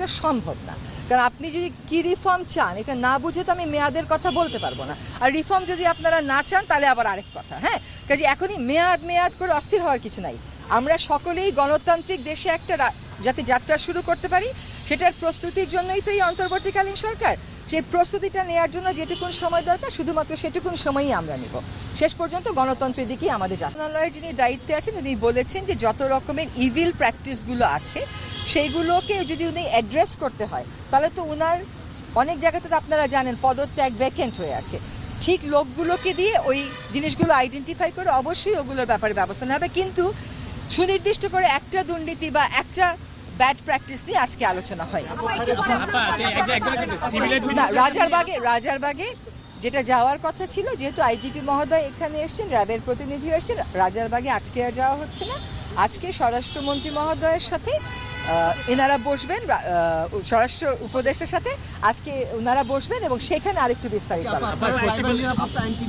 এটা সম্ভব না। কারণ আপনি যদি কি রিফর্ম চান, এটা না বুঝে তো আমি মেয়াদের কথা বলতে পারব না। আর রিফর্ম যদি আপনারা না চান, তাহলে আবার আরেক কথা হ্যাঁ? কাজে এখনই মেয়াদ মেয়াদ করে অস্থির হওয়ার কিছু নাই। আমরা সকলেই গণতান্ত্রিক দেশে একটা যাতে যাত্রা শুরু করতে পারি, সেটার প্রস্তুতির জন্যই তো এই অন্তর্বর্তীকালীন সরকার। সেই প্রস্তুতিটা নেওয়ার জন্য যেটুকুন সময় দরকার, শুধুমাত্র সেটুকুন সময়ই আমরা নিব। শেষ পর্যন্ত গণতন্ত্রের দিকেই আমাদের মন্ত্রণালয়ের যিনি দায়িত্বে আছেন, উনি বলেছেন যে যত রকমের ইভিল প্র্যাকটিসগুলো আছে, সেইগুলোকে যদি উনি অ্যাড্রেস করতে হয়, তাহলে তো ওনার অনেক জায়গাতে তো আপনারা জানেন, পদত্যাগ ভ্যাকেন্ট হয়ে আছে। ঠিক লোকগুলোকে দিয়ে ওই জিনিসগুলো আইডেন্টিফাই করে অবশ্যই ওগুলোর ব্যাপারে ব্যবস্থা নেওয়া হবে। কিন্তু সুনির্দিষ্ট করে একটা দুর্নীতি বা একটা ব্যাড প্র্যাকটিস নিয়ে আজকে আলোচনা হয়। না রাজারবাগে রাজারবাগে যেটা যাওয়ার কথা ছিল যেহেতু আইজিপি মহোদয় এখানে এসেছেন র্যাবের প্রতিনিধি এসেছেন রাজারবাগে আজকে আর যাওয়া হচ্ছে না। আজকে স্বরাষ্ট্রমন্ত্রী মহোদয়ের সাথে এনারা বসবেন স্বরাষ্ট্র উপদেষ্টার সাথে আজকে ওনারা বসবেন এবং সেখানে আরেকটু বিস্তারিত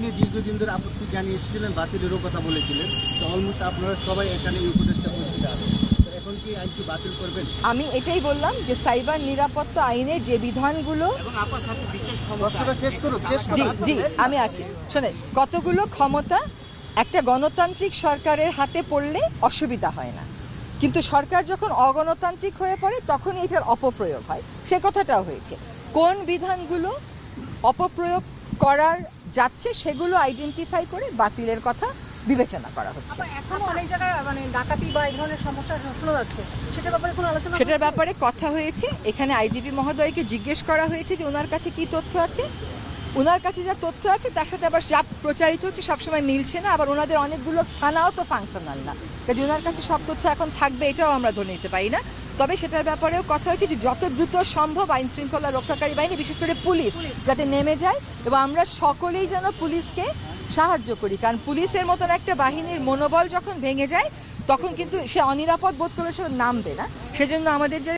নিয়ে দীর্ঘদিন ধরে আপত্তি জানিয়েছিলেন বাতিলেরও কথা বলেছিলেন। তো অলমোস্ট আপনারা সবাই এখানে এই উপদেশটা পরিচিত আছেন তো এখন কি আইনটি বাতিল করবেন আমি এটাই বললাম যে সাইবার নিরাপত্তা আইনের যে বিধানগুলো জি আমি আছি। শোনেন কতগুলো ক্ষমতা একটা গণতান্ত্রিক সরকারের হাতে পড়লে অসুবিধা হয় না। কিন্তু সরকার যখন অগণতান্ত্রিক হয়ে পড়ে তখনই এটার অপপ্রয়োগ হয়। সে কথাটাও হয়েছে। কোন বিধানগুলো অপপ্রয়োগ করার যাচ্ছে সেগুলো আইডেন্টিফাই করে বাতিলের কথা বিবেচনা করা হচ্ছে। এখনও অনেক জায়গায় মানে ডাকাতি বা এই ধরনের সমস্যা শোনা যাচ্ছে। সেটার ব্যাপারে কোনো আলোচনা সেটার ব্যাপারে কথা হয়েছে। এখানে আইজিপি মহোদয়কে জিজ্ঞেস করা হয়েছে যে ওনার কাছে কি তথ্য আছে। ওনার কাছে যা তথ্য আছে তার সাথে আবার যা প্রচারিত হচ্ছে সবসময় মিলছে না। আবার ওনাদের অনেকগুলো থানাও তো ফাংশনাল না। কাজে ওনার কাছে সব তথ্য এখন থাকবে এটাও আমরা ধরে নিতে পারি না। তবে সেটার ব্যাপারেও কথা হয়েছে যে যত দ্রুত সম্ভব আইন শৃঙ্খলা রক্ষাকারী বাহিনী বিশেষ করে পুলিশ যাতে নেমে যায়। এবং আমরা সকলেই যেন পুলিশকে সাহায্য করি, কারণ পুলিশের মতন একটা বাহিনীর মনোবল যখন ভেঙে যায়, তখন কিন্তু সে অনিরাপদ বোধ করে সে নামবে না। সেজন্য আমাদের যে